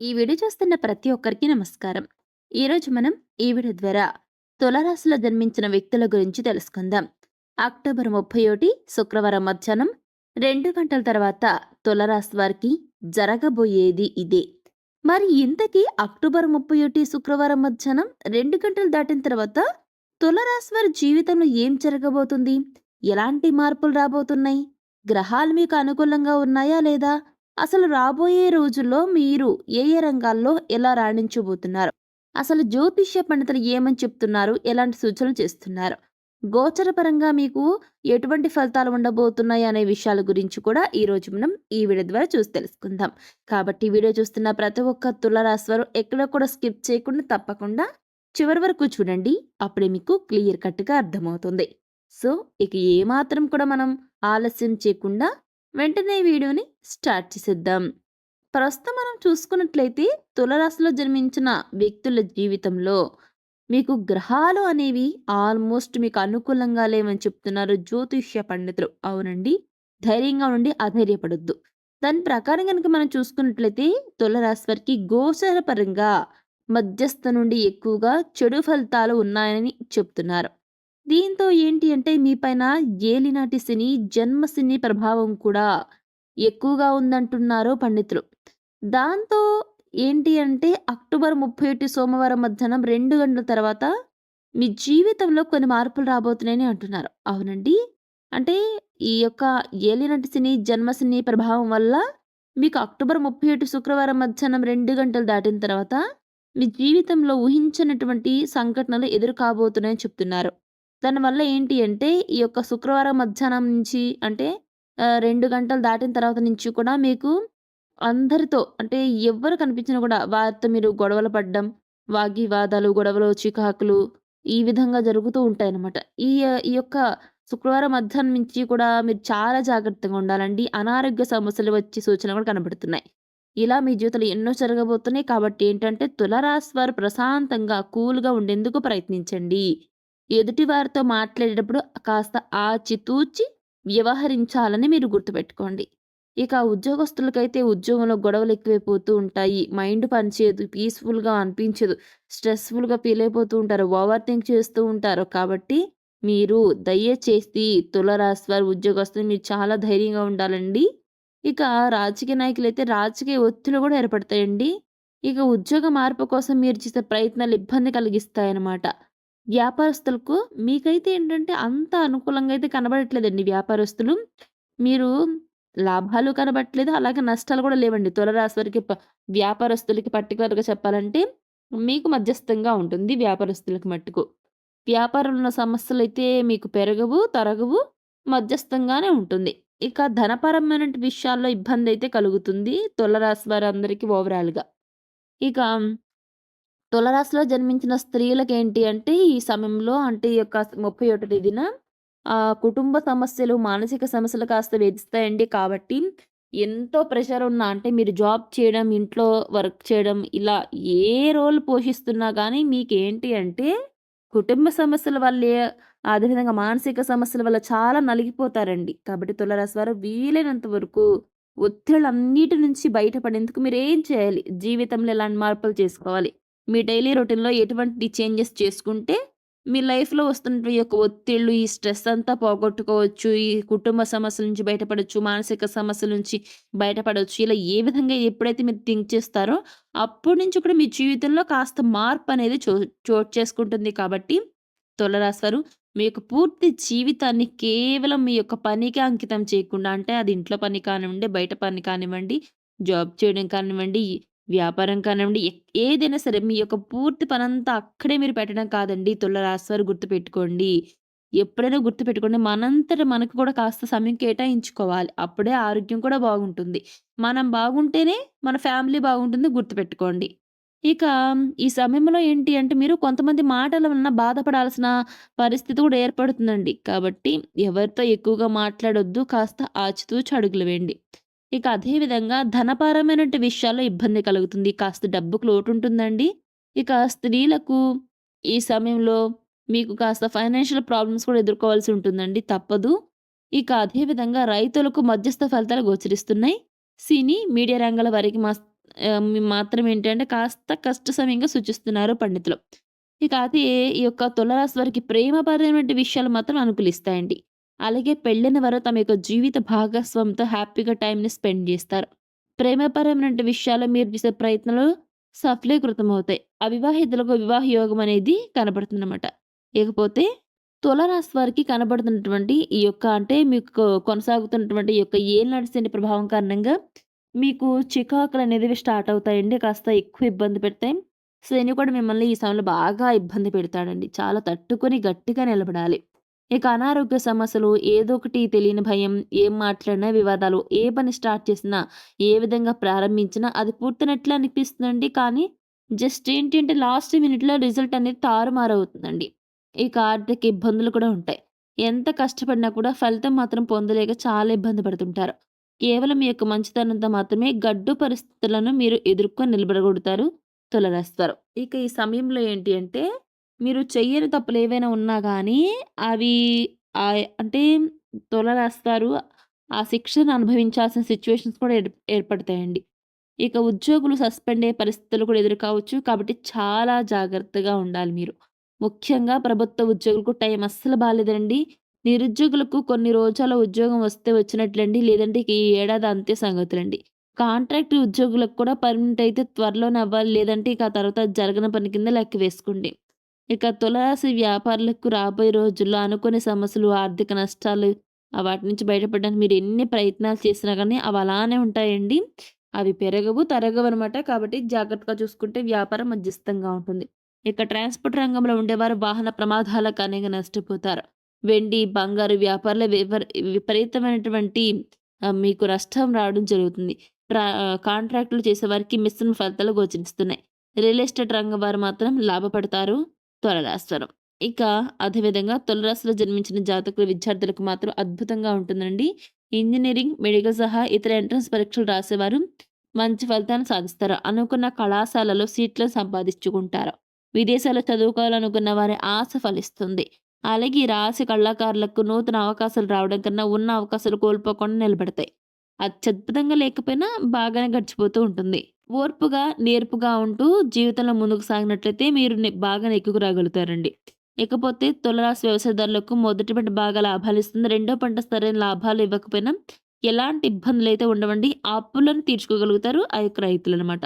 ఈ వీడియో చూస్తున్న ప్రతి ఒక్కరికి నమస్కారం. ఈరోజు మనం ఈ వీడియో ద్వారా తులరాశిలో జన్మించిన వ్యక్తుల గురించి తెలుసుకుందాం. అక్టోబర్ 31 శుక్రవారం మధ్యాహ్నం రెండు గంటల తర్వాత తులరాశి వారికి జరగబోయేది ఇదే. మరి ఇంతకీ అక్టోబర్ 31 శుక్రవారం మధ్యాహ్నం రెండు గంటలు దాటిన తర్వాత తులరాశి వారి జీవితంలో ఏం జరగబోతుంది? ఎలాంటి మార్పులు రాబోతున్నాయి? గ్రహాలు మీకు అనుకూలంగా ఉన్నాయా లేదా? అసలు రాబోయే రోజుల్లో మీరు ఏ ఏ రంగాల్లో ఎలా రాణించబోతున్నారు? అసలు జ్యోతిష్య పండితులు ఏమని చెప్తున్నారు? ఎలాంటి సూచనలు చేస్తున్నారు? గోచరపరంగా మీకు ఎటువంటి ఫలితాలు ఉండబోతున్నాయి అనే విషయాల గురించి కూడా ఈరోజు మనం ఈ వీడియో ద్వారా చూసి తెలుసుకుందాం. కాబట్టి వీడియో చూస్తున్న ప్రతి ఒక్క తులారాశి వారు ఎక్కడ కూడా స్కిప్ చేయకుండా తప్పకుండా చివరి వరకు చూడండి. అప్పుడే మీకు క్లియర్ కట్‌గా అర్థమవుతుంది. సో, ఇక ఏమాత్రం కూడా మనం ఆలస్యం చేయకుండా వెంటనే వీడియోని స్టార్ట్ చేసేద్దాం. ప్రస్తుతం మనం చూసుకున్నట్లయితే తులరాశిలో జన్మించిన వ్యక్తుల జీవితంలో మీకు గ్రహాలు అనేవి ఆల్మోస్ట్ మీకు అనుకూలంగా లేవని చెప్తున్నారు జ్యోతిష్య పండితులు. అవునండి. ధైర్యంగా ఉండి అధైర్యపడొద్దు. దాని ప్రకారం కనుక మనం చూసుకున్నట్లయితే తులరాశి వారికి గోచర పరంగా మధ్యస్థ నుండి ఎక్కువగా చెడు ఫలితాలు ఉన్నాయని చెప్తున్నారు. దీంతో ఏంటి అంటే మీ పైన ఏలినాటి శని, జన్మ శని ప్రభావం కూడా ఎక్కువగా ఉందంటున్నారు పండితులు. దాంతో ఏంటి అంటే అక్టోబర్ 31 సోమవారం మధ్యాహ్నం రెండు గంటల తర్వాత మీ జీవితంలో కొన్ని మార్పులు రాబోతున్నాయని అంటున్నారు. అవునండి. అంటే ఈ యొక్క ఏలినాటి శని, జన్మశని ప్రభావం వల్ల మీకు అక్టోబర్ 31 శుక్రవారం మధ్యాహ్నం రెండు గంటలు దాటిన తర్వాత మీ జీవితంలో ఊహించినటువంటి సంఘటనలు ఎదురు కాబోతున్నాయని చెప్తున్నారు. దానివల్ల ఏంటి అంటే ఈ యొక్క శుక్రవారం మధ్యాహ్నం నుంచి అంటే రెండు గంటలు దాటిన తర్వాత నుంచి కూడా మీకు అందరితో అంటే ఎవ్వరు కనిపించినా కూడా వారితో మీరు గొడవలు పడడం, వాగ్వివాదాలు, గొడవలు, చికాకులు ఈ విధంగా జరుగుతూ ఉంటాయి అన్నమాట ఈ ఈ యొక్క శుక్రవారం మధ్యాహ్నం నుంచి కూడా మీరు చాలా జాగ్రత్తగా ఉండాలండి. అనారోగ్య సమస్యలు వచ్చే సూచనలు కూడా కనబడుతున్నాయి. ఇలా మీ జీవితంలో ఎన్నో జరగబోతున్నాయి. కాబట్టి ఏంటంటే తులరాశి వారు ప్రశాంతంగా, కూల్‌గా ఉండేందుకు ప్రయత్నించండి. ఎదుటివారితో మాట్లాడేటప్పుడు కాస్త ఆచితూచి వ్యవహరించాలని మీరు గుర్తుపెట్టుకోండి. ఇక ఉద్యోగస్తులకైతే ఉద్యోగంలో గొడవలు ఎక్కువైపోతూ ఉంటాయి. మైండ్ పనిచేయదు. పీస్‌ఫుల్‌గా అనిపించదు. స్ట్రెస్‌ఫుల్‌గా ఫీల్ అయిపోతూ ఉంటారు. ఓవర్ థింక్ చేస్తూ ఉంటారు. కాబట్టి మీరు దయచేసి తులారాశి వారు ఉద్యోగస్తులు మీరు చాలా ధైర్యంగా ఉండాలండి. ఇక రాజకీయ నాయకులైతే రాజకీయ ఒత్తిడి కూడా ఏర్పడతాయండి. ఇక ఉద్యోగ మార్పు కోసం మీరు చేసే ప్రయత్నాలు ఇబ్బంది కలిగిస్తాయన్నమాట. వ్యాపారస్తులకు మీకైతే ఏంటంటే అంత అనుకూలంగా అయితే కనబడట్లేదండి వ్యాపారస్తులు. మీరు లాభాలు కనబడట్లేదు. అలాగే నష్టాలు కూడా లేవండి. తులరాశి వారికి వ్యాపారస్తులకి పర్టికులర్గా చెప్పాలంటే మీకు మధ్యస్థంగా ఉంటుంది వ్యాపారస్తులకు మట్టుకు. వ్యాపారంలో సమస్యలు అయితే మీకు పెరగవు, తరగవు. మధ్యస్థంగానే ఉంటుంది. ఇక ధనపరమైన విషయాల్లో ఇబ్బంది అయితే కలుగుతుంది తులరాశి వారందరికీ ఓవరాల్‌గా. ఇక తులరాశిలో జన్మించిన స్త్రీలకు ఏంటి అంటే ఈ సమయంలో అంటే ఈ యొక్క ముప్పై ఒకటి దిన కుటుంబ సమస్యలు, మానసిక సమస్యలు కాస్త వేధిస్తాయండి. కాబట్టి ఎంతో ప్రెషర్ ఉన్న అంటే మీరు జాబ్ చేయడం, ఇంట్లో వర్క్ చేయడం ఇలా ఏ రోల్ పోషిస్తున్నా కానీ మీకు ఏంటి అంటే కుటుంబ సమస్యల వల్లే అదేవిధంగా మానసిక సమస్యల వల్ల చాలా నలిగిపోతారండి. కాబట్టి తులరాశి వారు వీలైనంత వరకు ఒత్తిళ్ళన్నిటి నుంచి బయటపడేందుకు మీరు ఏం చేయాలి? జీవితంలో ఎలాంటి మార్పులు చేసుకోవాలి? మీ డైలీ రొటీన్‌లో ఎటువంటి చేంజెస్ చేసుకుంటే మీ లైఫ్‌లో వస్తున్న యొక్క ఒత్తిళ్ళు, ఈ స్ట్రెస్ అంతా పోగొట్టుకోవచ్చు. ఈ కుటుంబ సమస్యల నుంచి బయటపడవచ్చు మానసిక సమస్యల నుంచి బయటపడవచ్చు ఇలా ఏ విధంగా ఎప్పుడైతే మీరు థింక్ చేస్తారో అప్పటి నుంచి కూడా మీ జీవితంలో కాస్త మార్పు అనేది చో చోటు చేసుకుంటుంది. కాబట్టి తులారాశి మీ యొక్క పూర్తి జీవితాన్ని కేవలం మీ యొక్క పనికి అంకితం చేయకుండా అంటే అది ఇంట్లో పని కానివ్వండి, బయట పని కానివ్వండి, జాబ్ చేయడం కానివ్వండి, వ్యాపారం కానివ్వండి, ఏదైనా సరే మీ యొక్క పూర్తి పనంతా అక్కడే మీరు పెట్టడం కాదండి తులారాశి వారు గుర్తుపెట్టుకోండి. ఎప్పుడైనా గుర్తుపెట్టుకోండి మనంతట మనకు కూడా కాస్త సమయం కేటాయించుకోవాలి. అప్పుడే ఆరోగ్యం కూడా బాగుంటుంది. మనం బాగుంటేనే మన ఫ్యామిలీ బాగుంటుంది గుర్తుపెట్టుకోండి. ఇక ఈ సమయంలో ఏంటి అంటే మీరు కొంతమంది మాటల వలన బాధపడాల్సిన పరిస్థితి కూడా ఏర్పడుతుందండి. కాబట్టి ఎవరితో ఎక్కువగా మాట్లాడొద్దు. కాస్త ఆచితూచి అడుగులు వేయండి. ఇక అదే విధంగా ధనపరమైనటువంటి విషయాల్లో ఇబ్బంది కలుగుతుంది. కాస్త డబ్బుకు లోటుంటుందండి. ఇక స్త్రీలకు ఈ సమయంలో మీకు కాస్త ఫైనాన్షియల్ ప్రాబ్లమ్స్ కూడా ఎదుర్కోవాల్సి ఉంటుందండి. తప్పదు. ఇక అదేవిధంగా రైతులకు మధ్యస్థ ఫలితాలు గోచరిస్తున్నాయి. సినీ, మీడియా రంగాల వారికి మా మాత్రం ఏంటంటే కాస్త కష్ట సమయంగా సూచిస్తున్నారు పండితులు. ఇక అదే ఈ యొక్క తులరాశి వారికి ప్రేమపరమైన విషయాలు మాత్రం అనుకూలిస్తాయండి. అలాగే పెళ్ళైన వారు తమ యొక్క జీవిత భాగస్వామితో హ్యాపీగా టైంని స్పెండ్ చేస్తారు ప్రేమపరమైన విషయాల్లో మీరు చేసే ప్రయత్నాలు సఫలీకృతమవుతాయి. అవివాహితులకు వివాహ యోగం అనేది కనబడుతుందన్నమాట ఇకపోతే తులరాశి వారికి కనబడుతున్నటువంటి ఈ యొక్క అంటే మీకు కొనసాగుతున్నటువంటి ఈ యొక్క ఏళ్ళు నడిచిన ప్రభావం కారణంగా మీకు చికాకులు అనేవి స్టార్ట్ అవుతాయండి. కాస్త ఎక్కువ ఇబ్బంది పెడతాయి. శని కూడా మిమ్మల్ని ఈ సమయంలో బాగా ఇబ్బంది పెడతాడండి. చాలా తట్టుకొని గట్టిగా నిలబడాలి. ఇక అనారోగ్య సమస్యలు, ఏదో ఒకటి తెలియని భయం, ఏం మాట్లాడినా వివాదాలు, ఏ పని స్టార్ట్ చేసినా, ఏ విధంగా ప్రారంభించినా అది పూర్తినట్లు అనిపిస్తుందండి. కానీ జస్ట్ ఏంటి అంటే లాస్ట్ మినిట్‌లో రిజల్ట్ అనేది తారుమారవుతుందండి. ఇక ఆర్థిక ఇబ్బందులు కూడా ఉంటాయి. ఎంత కష్టపడినా కూడా ఫలితం మాత్రం పొందలేక చాలా ఇబ్బంది పడుతుంటారు. కేవలం మీ యొక్క మంచితనంతో మాత్రమే గడ్డు పరిస్థితులను మీరు ఎదుర్కొని నిలబడగొడతారు తొలగేస్తారు ఇక ఈ సమయంలో ఏంటి అంటే మీరు చెయ్యని తప్పులు ఏవైనా ఉన్నా కానీ అవి అంటే తులారాశివారు ఆ శిక్షను అనుభవించాల్సిన సిచ్యువేషన్స్ కూడా ఏర్ ఏర్పడతాయండి. ఇక ఉద్యోగులు సస్పెండ్ అయ్యే పరిస్థితులు కూడా ఎదురు కావచ్చు. కాబట్టి చాలా జాగ్రత్తగా ఉండాలి మీరు. ముఖ్యంగా ప్రభుత్వ ఉద్యోగులకు టైం అస్సలు బాగాలేదండి నిరుద్యోగులకు కొన్ని రోజుల ఉద్యోగం వస్తే వచ్చినట్లండి. లేదంటే ఈ ఏడాది అంతే సంగతులండి. కాంట్రాక్ట్ ఉద్యోగులకు కూడా పర్మనెంట్ అయితే త్వరలోనే అవ్వాలి. లేదంటే ఇక ఆ తర్వాత జరగని పని కింద లెక్క వేసుకోండి. ఇక తులరాశి వ్యాపారులకు రాబోయే రోజుల్లో అనుకోని సమస్యలు, ఆర్థిక నష్టాలు వాటి నుంచి బయటపడడానికి మీరు ఎన్ని ప్రయత్నాలు చేసినా కానీ అవి అలానే ఉంటాయండి. అవి పెరగవు, తరగవు అనమాట కాబట్టి జాగ్రత్తగా చూసుకుంటే వ్యాపారం మధ్యస్థంగా ఉంటుంది. ఇక ట్రాన్స్‌పోర్ట్ రంగంలో ఉండేవారు వాహన ప్రమాదాల అనేక నష్టపోతారు. వెండి, బంగారు వ్యాపారాలు విపరీతమైనటువంటి మీకు నష్టం రావడం జరుగుతుంది. ట్రా కాంట్రాక్టులు చేసేవారికి మిశ్రమ ఫలితాలు గోచరిస్తున్నాయి. రియల్ ఎస్టేట్ రంగం వారు మాత్రం లాభపడతారు తులారాశివారు. ఇక అదేవిధంగా తులారాశిలో జన్మించిన జాతకుల విద్యార్థులకు మాత్రం అద్భుతంగా ఉంటుందండి. ఇంజనీరింగ్ మెడికల్ సహా ఇతర ఎంట్రన్స్ పరీక్షలు రాసేవారు మంచి ఫలితాలను సాధిస్తారు. అనుకున్న కళాశాలలో సీట్లను సంపాదించుకుంటారు. విదేశాల్లో చదువుకోవాలనుకున్న వారి ఆశ ఫలిస్తుంది. అలాగే ఈ రాశి కళాకారులకు నూతన అవకాశాలు రావడం కన్నా ఉన్న అవకాశాలు కోల్పోకుండా నిలబడతాయి. అత్యద్భుతంగా లేకపోయినా బాగానే గడిచిపోతూ ఉంటుంది. ఓర్పుగా, నేర్పుగా ఉంటూ జీవితంలో ముందుకు సాగినట్లయితే మీరు బాగా నెగ్గుకు రాగలుగుతారండి. ఇకపోతే తులరాశి వ్యవసాయదారులకు మొదటి పంట బాగా లాభాలు ఇస్తుంది రెండో పంట సరైన లాభాలు ఇవ్వకపోయినా ఎలాంటి ఇబ్బందులు అయితే ఉండవండి. అప్పులను తీర్చుకోగలుగుతారు ఆ యొక్క రైతులు అనమాట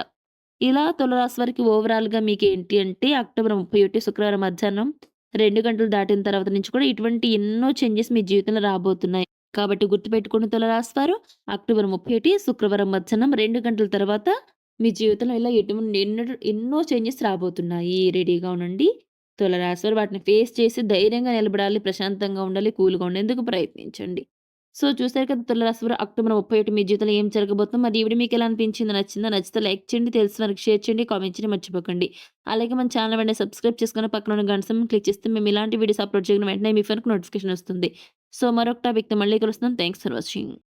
ఇలా తులరాశి వారికి ఓవరాల్‌గా మీకు ఏంటి అంటే అక్టోబర్ 31 శుక్రవారం మధ్యాహ్నం రెండు గంటలు దాటిన తర్వాత నుంచి కూడా ఇటువంటి ఎన్నో చేంజెస్ మీ జీవితంలో రాబోతున్నాయి. కాబట్టి గుర్తుపెట్టుకుని తులరాశి వారు అక్టోబర్ 31 శుక్రవారం మధ్యాహ్నం రెండు గంటల తర్వాత మీ జీవితంలో ఇలా ఎటువంటి ఎన్నో ఎన్నో చేంజెస్ రాబోతున్నాయి. రెడీగా ఉండండి. తులారాశి వారు వాటిని ఫేస్ చేసి ధైర్యంగా నిలబడాలి. ప్రశాంతంగా ఉండాలి. కూల్‌గా ఉండేందుకు ప్రయత్నించండి. సో చూసారు కదా తులారాశి వారు అక్టోబర్ 31 మీ జీవితంలో ఏం జరగబోతుందో మరి ఈవిడ మీకు ఎలా అనిపించింది నచ్చిందా? నచ్చితే లైక్ చేయండి. తెలిసిన వారికి షేర్ చేయండి. కామెంట్ చేయండి మర్చిపోకండి. అలాగే మన ఛానల్ వెంటనే సబ్స్క్రైబ్ చేసుకొని పక్కన ఉన్న గంట క్లిక్ చేస్తే మేము ఇలాంటి వీడియోస్ అప్‌లోడ్ చేయడం వెంటనే మీ ఫోన్‌కి నోటిఫికేషన్ వస్తుంది. సో మరొక టాపిక్‌తో మళ్ళీ కలుస్తాం. Thanks for watching.